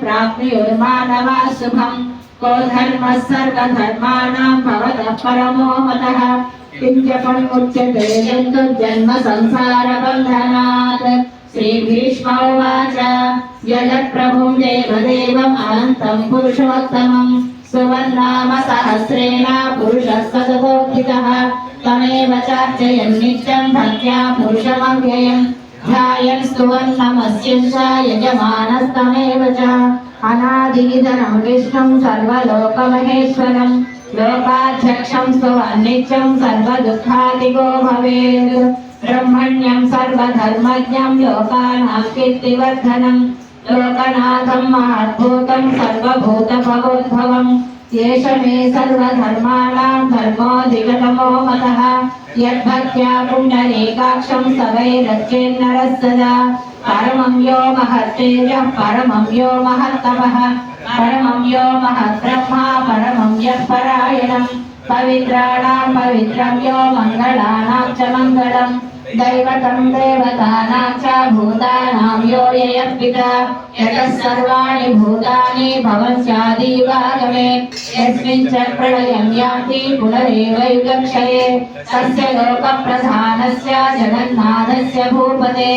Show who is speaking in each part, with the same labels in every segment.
Speaker 1: प्राप्नुयुर्मानवा शुभम् को धर्मः सर्वधर्माणां भवतः परमो मतः। किञ्चपणमुच्यते जन्तुर्जन्म संसारबन्धनात् श्रीभीष्म उवाच यदप्रभुं देवदेवम् अनन्तं पुरुषोत्तमं सुवर्णाम सहस्रेण पुरुषः तमेव चार्चयन् नित्यं भक्त्या पुरुषमव्ययम्। यजमानस्तमेव च अनादिधनं विष्णुं सर्वलोकमहेश्वरं लोकाध्यक्षं स्तुवन्नित्यं सर्वदुःखादिगो भवेत् ब्रह्मण्यं सर्वधर्मज्ञं लोकानां कीर्तिवर्धनं लोकनाथं महद्भूतं सर्वभूतभवोद्भवम् एष मे सर्वधर्माणां धर्मोऽधिगतमो मतः यद्भक्त्या पुण्डरीकाक्षं सवैरच्चेन्नरः सदा परमं यो महत्तेजः परमं यो महत्तपः परमं यो महद्ब्रह्मा परमं यः परायणम् पवित्राणां पवित्रं यो मङ्गलानां च मङ्गलम् दैवतं देवतानां च भूतानां यो ययः पिता यतः सर्वाणि भूतानि भवन्त्यादिवागमे, यस्मिन् च प्रलयं याति पुनरेव तस्य लोकप्रधानस्य, जगन्नाथस्य भूपते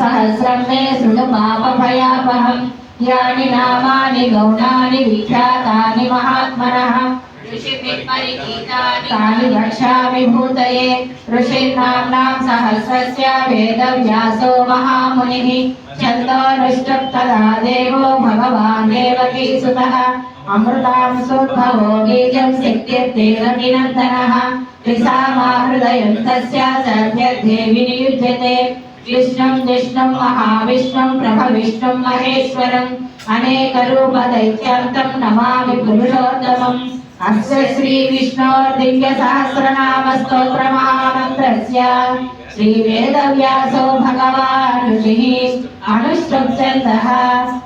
Speaker 1: सहस्रं मे शृणु पापभयापहम् यानि तानि वक्ष्यामि भूतये ऋषीणाम्नां सहस्रस्य वेदव्यासो महामुनिः छन्दोनुष्टुप् तदा देवो भगवान् देवकीसुतः अमृतां सोद्भवो बीजं शक्तिर्देवकीनन्दनः त्रिसामाहृदयं तस्य सद्यध्ये विनियुज्यते विष्णुं विष्णुं महाविष्णुं प्रभविष्णुं महेश्वरम् अनेकरूपदैत्यान्तं नमामि पुरुषोत्तमम् अस्य श्रीविष्णोर्दिव्यसहस्रनामस्तोत्रमहामन्त्रस्य श्रीवेदव्यासो भगवान् ऋषिः अनुष्टुप्यन्तः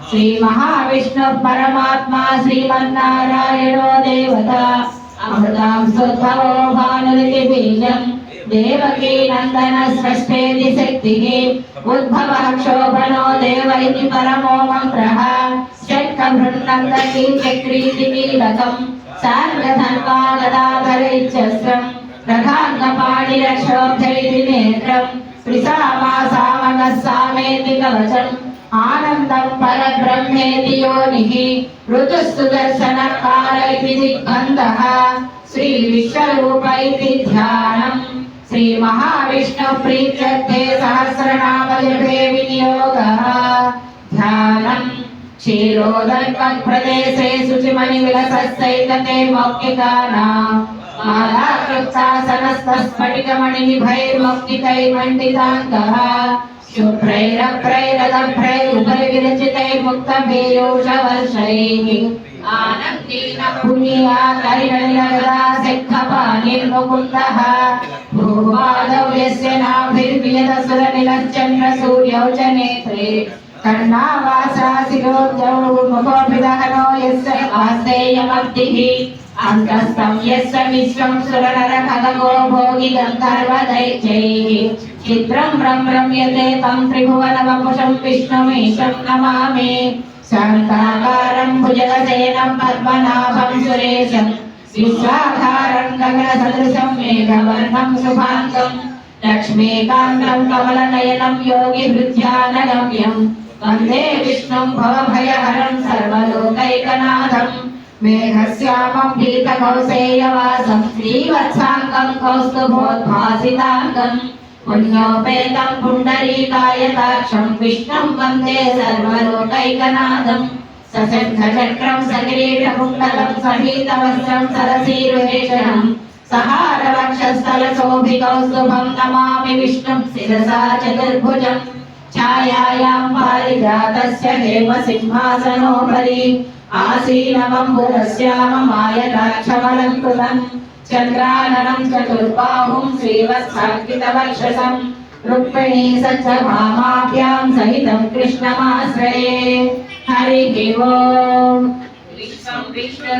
Speaker 1: श्रीमहाविष्णुः परमात्मा श्रीमन्नारायणो देवता अमृतां सुद्भवो भानुरिति बीजम् देवकी नन्दन सृष्टेति शक्तिः उद्भवः क्षोभनो देव इति परमो मन्त्रः षट्कभृन्नन्दकी चक्रीति कीलकम् సార్వధన్వాగదాధరైచ్చస్రం రథాంగపాణిరక్షోభ్యైతి నేత్రం సామేతి కవచం ఆనందం పరబ్రహ్మేతి యోనిః ఋతుస్తు దర్శనకారైతి దిగ్బంధః శ్రీ విశ్వరూపైతి ధ్యానం శ్రీ మహావిష్ణు వినియోగ ధ్యానం क्षीरोदर्पप्रदेशे शुचिमणिविलसस्तैकते मौक्तिकानाम् मालाकृत्सासनस्तस्फटिकमणिनिभैर्मौक्तिकैर्मण्डिताङ्गः शुभ्रैरभ्रैरदभ्रैरुपरि विरचितैर्मुक्तबीजौषवर्षैः आनन्दीनपुनीयाकरिणनिरगदा सिद्धपानिर्मुकुन्दः भूपादौ यस्य नाभिर्वियतसुरनिलश्चन्द्रसूर्यौ च नेत्रे కర్ణావాసాశిరోజౌముఖోభిదహనో యస్య ఆసేయమద్దిః అంతస్తం యస్య విశ్వం సురనరఖగో భోగి గంధర్వదైత్యైః చిత్రం బ్రం రమ్యతే తం త్రిభువనవపుషం విష్ణుమీశం నమామి శాంతాకారం భుజగసేనం పద్మనాభం సురేశం విశ్వాధారం గగనసదృశం మేఘవర్ణం శుభాంగం లక్ష్మీకాంతం కమలనయనం యోగి హృద్యానగమ్యం वन्दे विष्णुं भवभयहरं सर्वलोकैकनाथम् मेघश्यामं पीतकौसेयवासं श्रीवत्साङ्गं कौस्तुभोद्भासिताङ्गम् पुण्योपेतं पुण्डरीकायताक्षं विष्णुं वन्दे सर्वलोकैकनाथम् सशङ्खचक्रं सकिरीटकुण्डलं सहीतवस्त्रं सरसीरुहेशनम् सहारवक्षस्थलशोभिकौस्तुभं नमामि विष्णुं शिरसा चतुर्भुजम् छायायां पारिजातस्य हेमसिंहासनोपरि आसीनमम्बुरस्याममायताक्षमलङ्कृतम् चन्द्राननं चतुर्बाहुं श्रीवत्साङ्कितवर्षसम् रुक्मिणी सत्यभामाभ्यां सहितं कृष्णमाश्रये हरिः ओम् विश्वं विष्णु